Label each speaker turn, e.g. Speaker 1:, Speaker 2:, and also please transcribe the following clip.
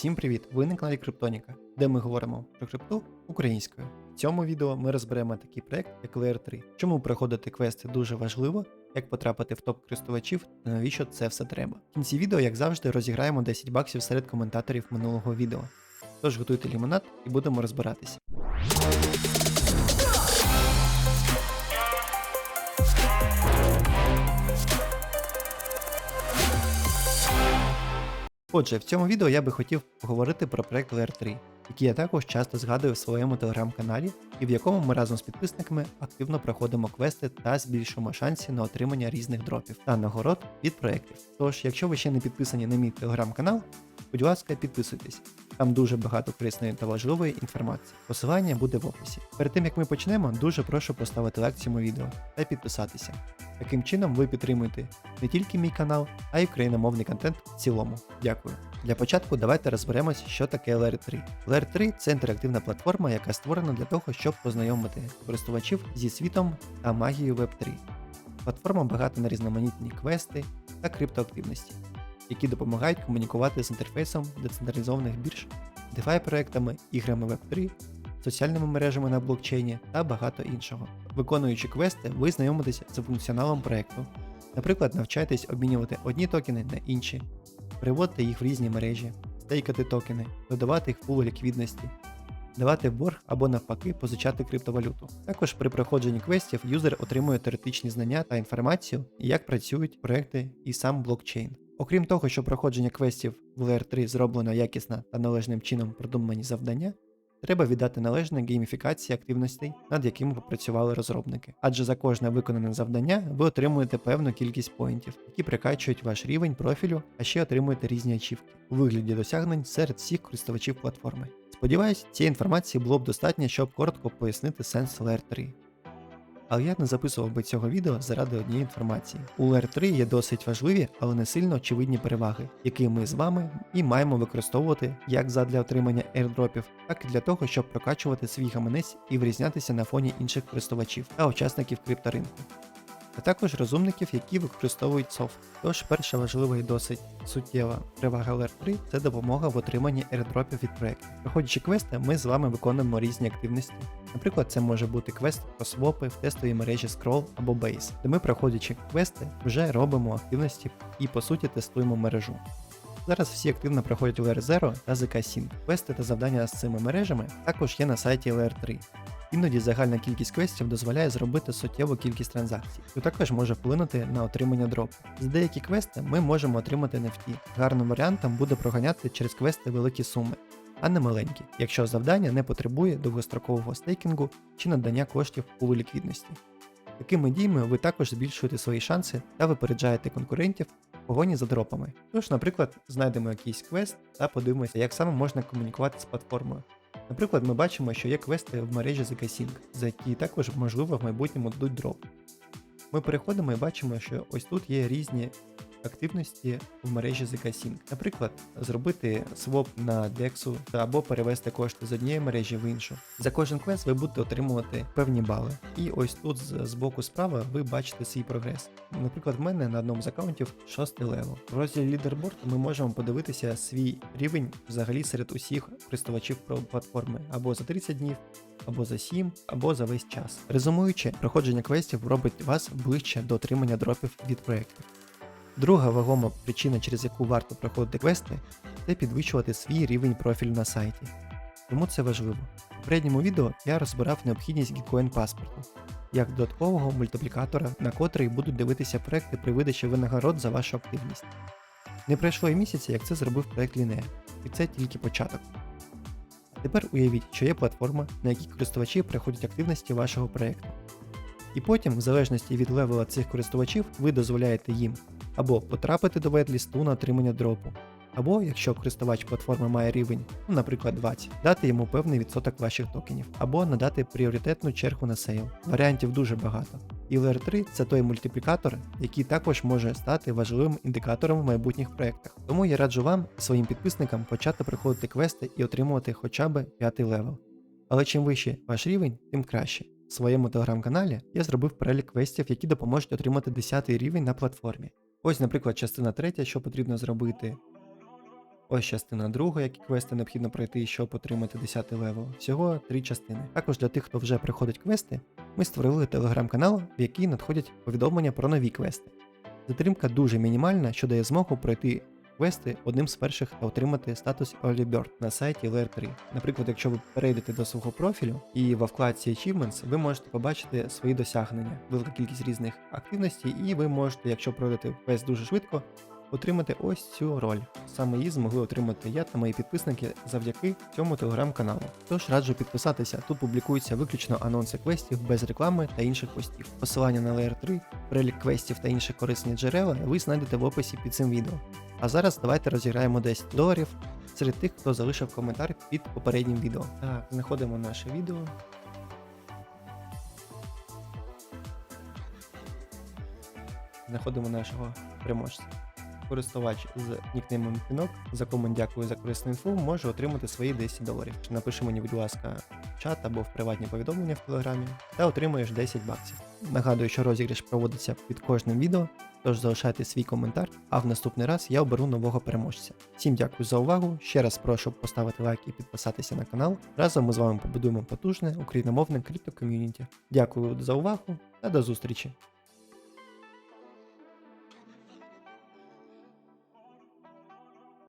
Speaker 1: Всім привіт! Ви на каналі Криптоніка, де ми говоримо про крипту українською. В цьому відео ми розберемо такий проект, як Layer 3. Чому проходити квести дуже важливо, як потрапити в топ користувачів та навіщо це все треба. В кінці відео, як завжди, розіграємо 10 баксів серед коментаторів минулого відео. Тож готуйте лімонад і будемо розбиратись. Отже, в цьому відео я би хотів поговорити про проект Layer 3, який я також часто згадую в своєму телеграм-каналі, і в якому ми разом з підписниками активно проходимо квести та збільшуємо шанси на отримання різних дропів та нагород від проєктів. Тож, якщо ви ще не підписані на мій телеграм-канал, будь ласка, підписуйтесь. Там дуже багато корисної та важливої інформації. Посилання буде в описі. Перед тим як ми почнемо, дуже прошу поставити лайк цьому відео та підписатися. Таким чином ви підтримуєте не тільки мій канал, а й україномовний контент в цілому. Дякую. Для початку давайте розберемось, що таке Layer 3. Layer 3 це інтерактивна платформа, яка створена для того, щоб познайомити користувачів зі світом та магією Web3. Платформа багата на різноманітні квести та криптоактивності, які допомагають комунікувати з інтерфейсом децентралізованих бірж, DeFi проектами, іграми Web3, соціальними мережами на блокчейні та багато іншого. Виконуючи квести, ви знайомитесь з функціоналом проекту. Наприклад, навчаєтесь обмінювати одні токени на інші, переводити їх в різні мережі, стейкати токени, додавати їх в пул ліквідності, давати борг або навпаки позичати криптовалюту. Також при проходженні квестів юзер отримує теоретичні знання та інформацію, як працюють проекти і сам блокчейн. Окрім того, що проходження квестів в Layer 3 зроблено якісно та належним чином продумані завдання, треба віддати належне гейміфікації активностей, над якими попрацювали розробники. Адже за кожне виконане завдання ви отримуєте певну кількість поінтів, які прикачують ваш рівень профілю, а ще отримуєте різні ачівки у вигляді досягнень серед всіх користувачів платформи. Сподіваюсь, цієї інформації було б достатньо, щоб коротко пояснити сенс Layer 3. Але я не записував би цього відео заради однієї інформації. У lr 3 є досить важливі, але не сильно очевидні переваги, які ми з вами і маємо використовувати як задля отримання airdropів, так і для того, щоб прокачувати свій гаманець і врізнятися на фоні інших користувачів та учасників крипторинку. А також розумників, які використовують софт. Тож перша важлива і досить суттєва перевага Layer 3 це допомога в отриманні airdropів від проєктів. Проходячи квести, ми з вами виконуємо різні активності. Наприклад, це може бути квест про свопи в тестовій мережі Scroll або Base, де ми, проходячи квести, вже робимо активності і по суті тестуємо мережу. Зараз всі активно проходять Layer 0 та ZK Sync. Квести та завдання з цими мережами також є на сайті Layer 3. Іноді загальна кількість квестів дозволяє зробити суттєву кількість транзакцій, що також може вплинути на отримання дропу. За деякі квести ми можемо отримати NFT. Гарним варіантом буде проганяти через квести великі суми, а не маленькі, якщо завдання не потребує довгострокового стейкінгу чи надання коштів у ліквідності. Такими діями ви також збільшуєте свої шанси та випереджаєте конкурентів в погоні за дропами. Тож, наприклад, знайдемо якийсь квест та подивимося, як саме можна комунікувати з платформою. Наприклад, ми бачимо, що є квести в мережі ZK-Sync, за які також можливо в майбутньому дадуть дроп. Ми переходимо і бачимо, що ось тут є різні активності в мережі ZK-Sync. Наприклад, зробити своп на DEX або перевести кошти з однієї мережі в іншу. За кожен квест ви будете отримувати певні бали. І ось тут з, боку справа ви бачите свій прогрес. Наприклад, в мене на одному з аккаунтів 6 левел. В розділі Leaderboard ми можемо подивитися свій рівень взагалі серед усіх користувачів платформи або за 30 днів. Або за 7, або за весь час. Резумуючи, проходження квестів робить вас ближче до отримання дропів від проєктів. Друга вагома причина, через яку варто проходити квести, це підвищувати свій рівень профілю на сайті. Тому це важливо. У попередньому відео я розбирав необхідність Gitcoin паспорту як додаткового мультиплікатора, на котрий будуть дивитися проекти при видачі винагород за вашу активність. Не пройшло і місяця, як це зробив проект Linea, і це тільки початок. Тепер уявіть, що є платформа, на якій користувачі приходять активності вашого проекту. І потім, в залежності від левела цих користувачів, ви дозволяєте їм або потрапити до вейт-лісту на отримання дропу, або, якщо користувач платформи має рівень, ну, наприклад 20, дати йому певний відсоток ваших токенів, або надати пріоритетну чергу на сейл. Варіантів дуже багато. І Layer 3 це той мультиплікатор, який також може стати важливим індикатором в майбутніх проєктах. Тому я раджу вам своїм підписникам почати приходити квести і отримувати хоча б п'ятий левел. Але чим вище ваш рівень, тим краще. В своєму телеграм-каналі я зробив перелік квестів, які допоможуть отримати 10 рівень на платформі. Ось, наприклад, частина третя, що потрібно зробити. Ось частина друга, які квести необхідно пройти, щоб отримати 10 левел. Всього три частини. Також для тих, хто вже приходить квести, ми створили телеграм-канал, в який надходять повідомлення про нові квести. Затримка дуже мінімальна, що дає змогу пройти квести одним з перших та отримати статус Early Bird на сайті LR3. Наприклад, якщо ви перейдете до свого профілю і во вкладці Achievements, ви можете побачити свої досягнення, велика кількість різних активностей, і ви можете, якщо пройдете квест дуже швидко, отримати ось цю роль. Саме її змогли отримати я та мої підписники завдяки цьому телеграм-каналу. Тож раджу підписатися. Тут публікуються виключно анонси квестів без реклами та інших постів. Посилання на Layer 3, перелік квестів та інші корисні джерела ви знайдете в описі під цим відео. А зараз давайте розіграємо 10 доларів серед тих, хто залишив коментар під попереднім відео. Так, знаходимо наше відео. Знаходимо нашого переможця. Користувач з нікнеймом Пінок, за кому дякую за корисну інфу, може отримати свої 10 доларів. Напиши мені, будь ласка, в чат або в приватні повідомлення в телеграмі та отримаєш 10 баксів. Нагадую, що розіграш проводиться під кожним відео, тож залишайте свій коментар, а в наступний раз я оберу нового переможця. Всім дякую за увагу. Ще раз прошу поставити лайк і підписатися на канал. Разом ми з вами побудуємо потужне україномовне криптоком'юніті. Дякую за увагу та до зустрічі!